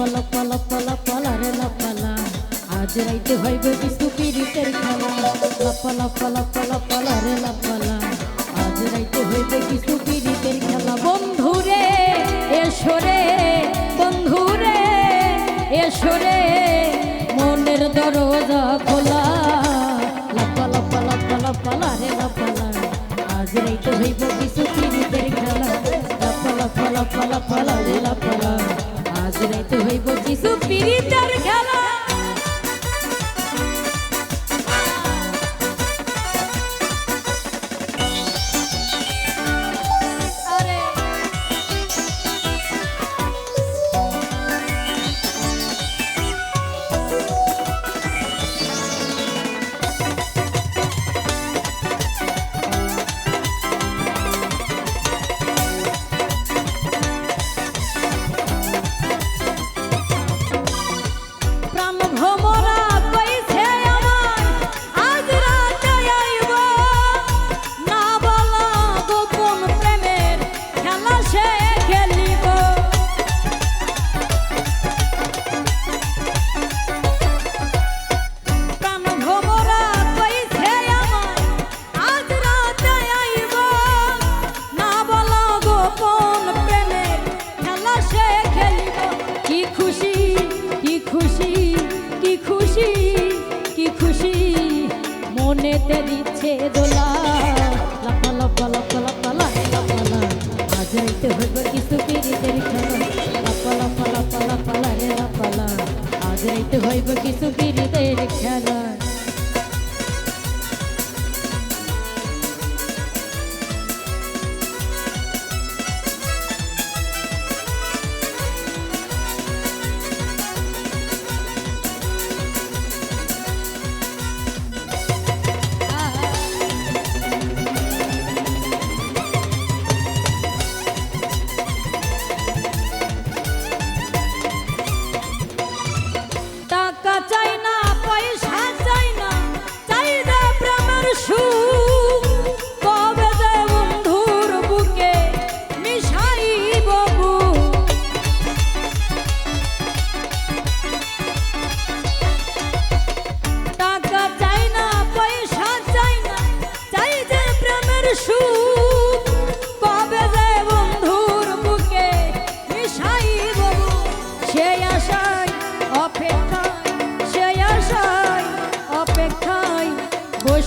পালা পালা পালা রে লাপালা আজ রাইতে হইবে বিষ্ণু পীড়িতের খেলা। লাপালা পালা পালা পালা রে লাপালা আজ রাইতে হইবে বিষ্ণু পীড়িতের খেলা। বন্ধুরে এসরে বন্ধুরে এসরে মনের দরজা খোলা। লাপালা পালা পালা পালা রে লাপালা আজ রাইতে হইব বিষ্ণু পীড়িতের খেলা। লাপালা পালা পালা পালা রে লাপালা আজ রাইতে হইব মনেতে দিচ্ছে দোলা লাপা লাপা লাপা লাপা লাপা লাপা আজ রাইতে হইব কিছু পিরিতের খেলা লাপা লাপা লাপা লাপা রে লাপা আজ রাইতে হইব কিছু পিরিতের খেলা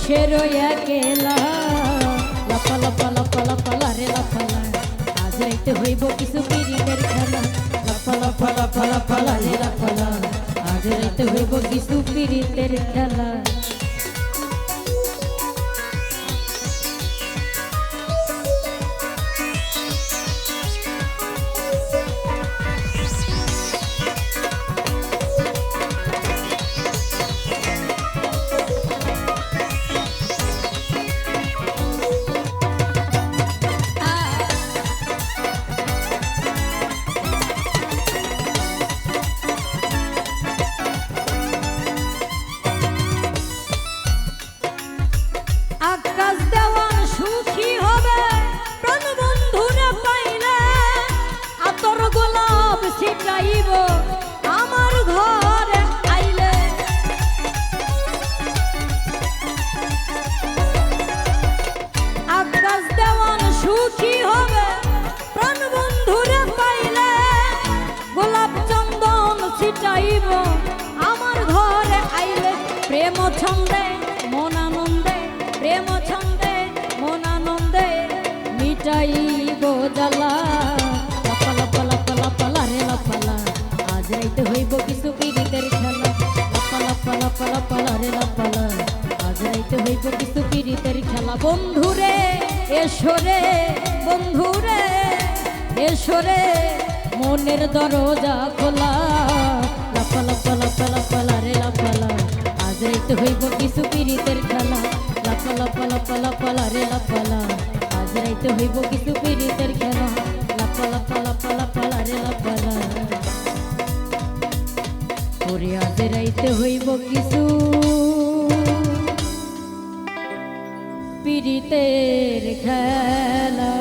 বসে রই একেলা লাপা লাপা লাপা লাপা লা রে লাপালা আজ রাইতে হইব কিছু পিরিতের খেলা। লাপা লাপা লাপা লাপা লা রে লাপালা আজ রাইতে হইব কিছু পিরিতের খেলা। আমার ঘরে প্রেম রে আজ কিছু খেলা। রে আজ কিছু খেলা। বন্ধুরে এসরে বন্ধুরে এসরে মনের দরজা খোলা। হইব কিছু পীড়িতের খেলা। লাপা লাপা লাপা লাপা লা রে লাপালা আজ রাইতে হইব কিছু পীড়িতের খেলা। লাপা লাপা লাপা লাপা লা রে লাপালা ওরে, আজ রাইতে হইব কিছু পীড়িতের খেলা।